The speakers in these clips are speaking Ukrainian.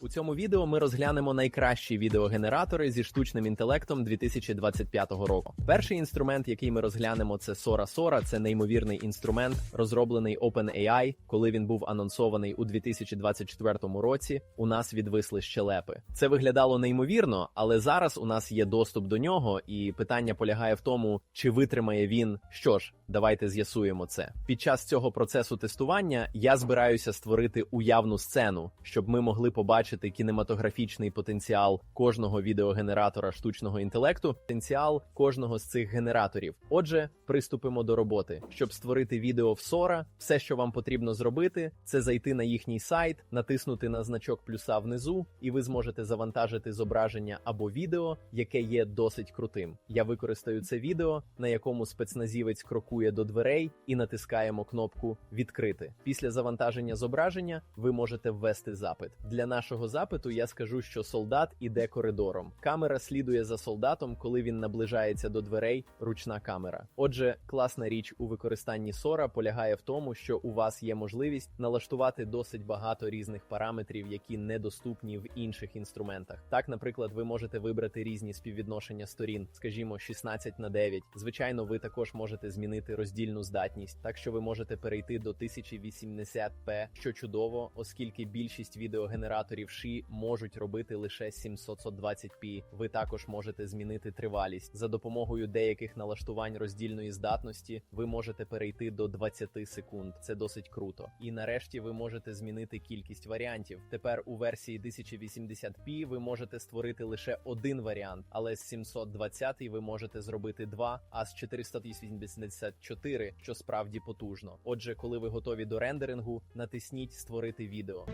У цьому відео ми розглянемо найкращі відеогенератори зі штучним інтелектом 2025 року. Перший інструмент, який ми розглянемо, це Sora Sora. Це неймовірний інструмент, розроблений OpenAI. Коли він був анонсований у 2024 році, у нас відвисли щелепи. Це виглядало неймовірно, але зараз у нас є доступ до нього, і питання полягає в тому, чи витримає він. Що ж, давайте з'ясуємо це. Під час цього процесу тестування я збираюся створити уявну сцену, щоб ми могли побачити кінематографічний потенціал кожного відеогенератора штучного інтелекту, потенціал кожного з цих генераторів. Отже, приступимо до роботи. Щоб створити відео в Sora, все, що вам потрібно зробити, це зайти на їхній сайт, натиснути на значок плюса внизу, і ви зможете завантажити зображення або відео, яке є досить крутим. Я використаю це відео, на якому спецназівець крокує до дверей і натискаємо кнопку Відкрити. Після завантаження зображення ви можете ввести запит. Для нашого запиту я скажу, що солдат іде коридором. Камера слідує за солдатом, коли він наближається до дверей. Ручна камера. Отже, класна річ у використанні Sora полягає в тому, що у вас є можливість налаштувати досить багато різних параметрів, які недоступні в інших інструментах. Так, наприклад, ви можете вибрати різні співвідношення сторін, скажімо, 16 на 9. Звичайно, ви також можете змінити роздільну здатність, так що ви можете перейти до 1080p, що чудово, оскільки більшість відеогенераторів ші можуть робити лише 720p. Ви також можете змінити тривалість за допомогою деяких налаштувань роздільної здатності. Ви можете перейти до 20 секунд. Це досить круто. І нарешті ви можете змінити кількість варіантів. Тепер у версії 1080p ви можете створити лише один варіант, але з 720 ви можете зробити два, а з 484, що справді потужно. Отже, коли ви готові до рендерингу, натисніть створити відео.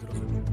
Зрозумів.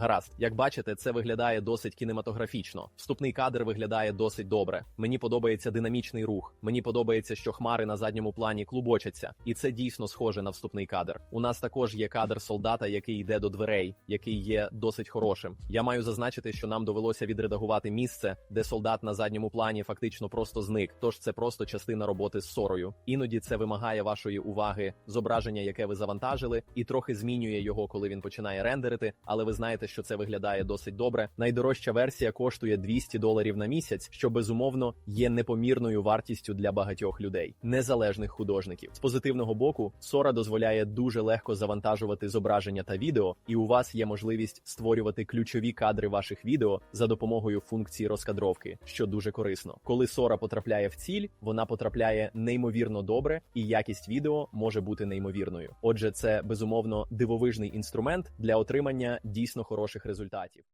Гаразд, як бачите, це виглядає досить кінематографічно. Вступний кадр виглядає досить добре. Мені подобається динамічний рух. Мені подобається, що хмари на задньому плані клубочаться, і це дійсно схоже на вступний кадр. У нас також є кадр солдата, який йде до дверей, який є досить хорошим. Я маю зазначити, що нам довелося відредагувати місце, де солдат на задньому плані фактично просто зник. Тож це просто частина роботи з сорою. Іноді це вимагає вашої уваги, зображення, яке ви завантажили, і трохи змінює його, коли він починає рендерити. Але ви знаєте, що це виглядає досить добре. Найдорожча версія коштує 200 доларів на місяць, що безумовно є непомірною вартістю для багатьох людей, незалежних художників. З позитивного боку, Sora дозволяє дуже легко завантажувати зображення та відео, і у вас є можливість створювати ключові кадри ваших відео за допомогою функції розкадровки, що дуже корисно. Коли Sora потрапляє в ціль, вона потрапляє неймовірно добре, і якість відео може бути неймовірною. Отже, це безумовно дивовижний інструмент для отримання дійсно хороших результатів.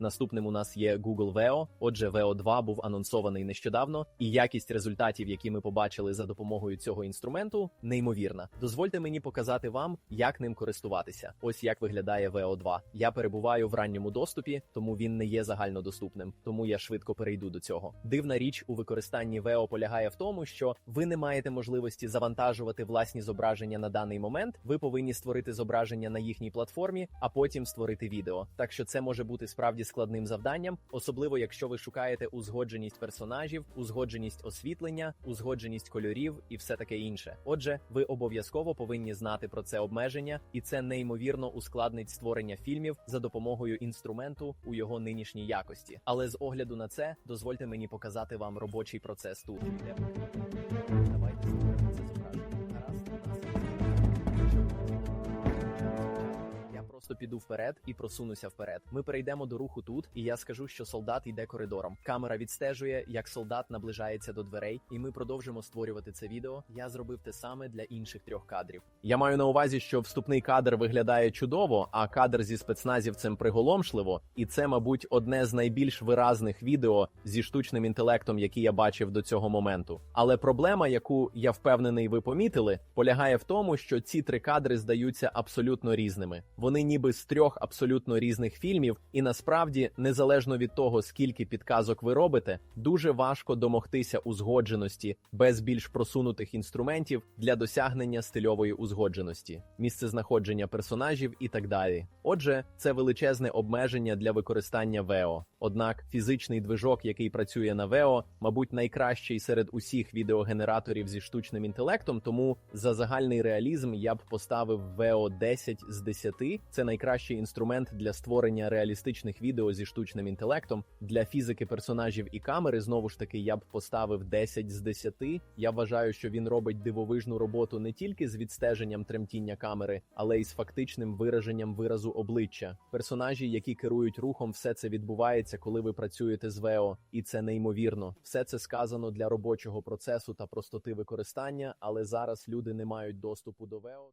Наступним у нас є Google Veo. Отже, Veo 2 був анонсований нещодавно, і якість результатів, які ми побачили за допомогою цього інструменту, неймовірна. Дозвольте мені показати вам, як ним користуватися. Ось як виглядає Veo 2. Я перебуваю в ранньому доступі, тому він не є загальнодоступним. Тому я швидко перейду до цього. Дивна річ у використанні Veo полягає в тому, що ви не маєте можливості завантажувати власні зображення на даний момент. Ви повинні створити зображення на їхній платформі, а потім створити відео. Так що це може бути справді складним завданням, особливо якщо ви шукаєте узгодженість персонажів, узгодженість освітлення, узгодженість кольорів і все таке інше. Отже, ви обов'язково повинні знати про це обмеження, і це неймовірно ускладнить створення фільмів за допомогою інструменту у його нинішній якості. Але з огляду на це дозвольте мені показати вам робочий процес тут. Просто піду вперед і просунуся вперед. Ми перейдемо до руху тут, і я скажу, що солдат йде коридором. Камера відстежує, як солдат наближається до дверей, і ми продовжимо створювати це відео. Я зробив те саме для інших трьох кадрів. Я маю на увазі, що вступний кадр виглядає чудово, а кадр зі спецназівцем приголомшливо. І це, мабуть, одне з найбільш виразних відео зі штучним інтелектом, які я бачив до цього моменту. Але проблема, яку я впевнений, ви помітили, полягає в тому, що ці три кадри здаються абсолютно різними. Вони ніби ніби з трьох абсолютно різних фільмів, і насправді, незалежно від того, скільки підказок ви робите, дуже важко домогтися узгодженості без більш просунутих інструментів для досягнення стильової узгодженості, місцезнаходження персонажів і так далі. Отже, це величезне обмеження для використання VEO. Однак фізичний движок, який працює на VEO, мабуть, найкращий серед усіх відеогенераторів зі штучним інтелектом. Тому за загальний реалізм я б поставив VEO 10 з 10. Це найкращий інструмент для створення реалістичних відео зі штучним інтелектом. Для фізики персонажів і камери знову ж таки я б поставив 10 з 10. Я вважаю, що він робить дивовижну роботу не тільки з відстеженням тремтіння камери, але й з фактичним вираженням виразу обличчя. Персонажі, які керують рухом, все це відбувається, коли ви працюєте з ВЕО, і це неймовірно. Все це сказано для робочого процесу та простоти використання, але зараз люди не мають доступу до ВЕО.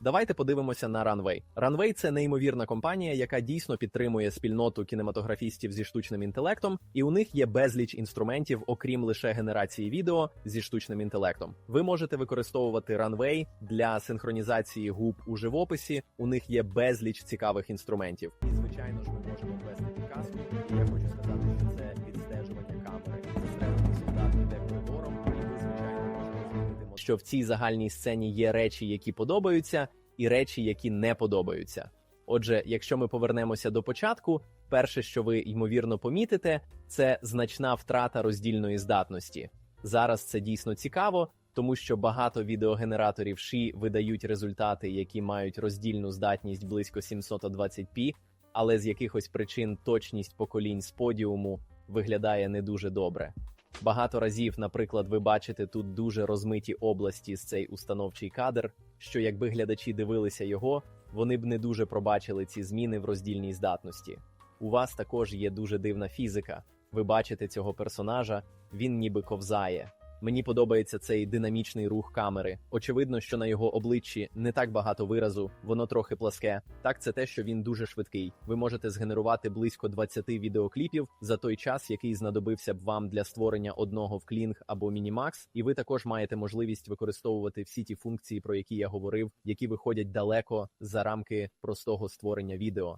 Давайте подивимося на Runway. Runway – це неймовірна компанія, яка дійсно підтримує спільноту кінематографістів зі штучним інтелектом, і у них є безліч інструментів, окрім лише генерації відео зі штучним інтелектом. Ви можете використовувати Runway для синхронізації губ у живописі. У них є безліч цікавих інструментів. І звичайно ж, ми можемо ввести підказку. Я хочу що в цій загальній сцені є речі, які подобаються, і речі, які не подобаються. Отже, якщо ми повернемося до початку, перше, що ви ймовірно помітите, це значна втрата роздільної здатності. Зараз це дійсно цікаво, тому що багато відеогенераторів ші видають результати, які мають роздільну здатність близько 720p, але з якихось причин точність поколінь з подіуму виглядає не дуже добре. Багато разів, наприклад, ви бачите тут дуже розмиті області з цей установчий кадр, що якби глядачі дивилися його, вони б не дуже пробачили ці зміни в роздільній здатності. У вас також є дуже дивна фізика. Ви бачите цього персонажа, він ніби ковзає. Мені подобається цей динамічний рух камери. Очевидно, що на його обличчі не так багато виразу, воно трохи пласке. Так, це те, що він дуже швидкий. Ви можете згенерувати близько 20 відеокліпів за той час, який знадобився б вам для створення одного в Kling або Minimax, і ви також маєте можливість використовувати всі ті функції, про які я говорив, які виходять далеко за рамки простого створення відео.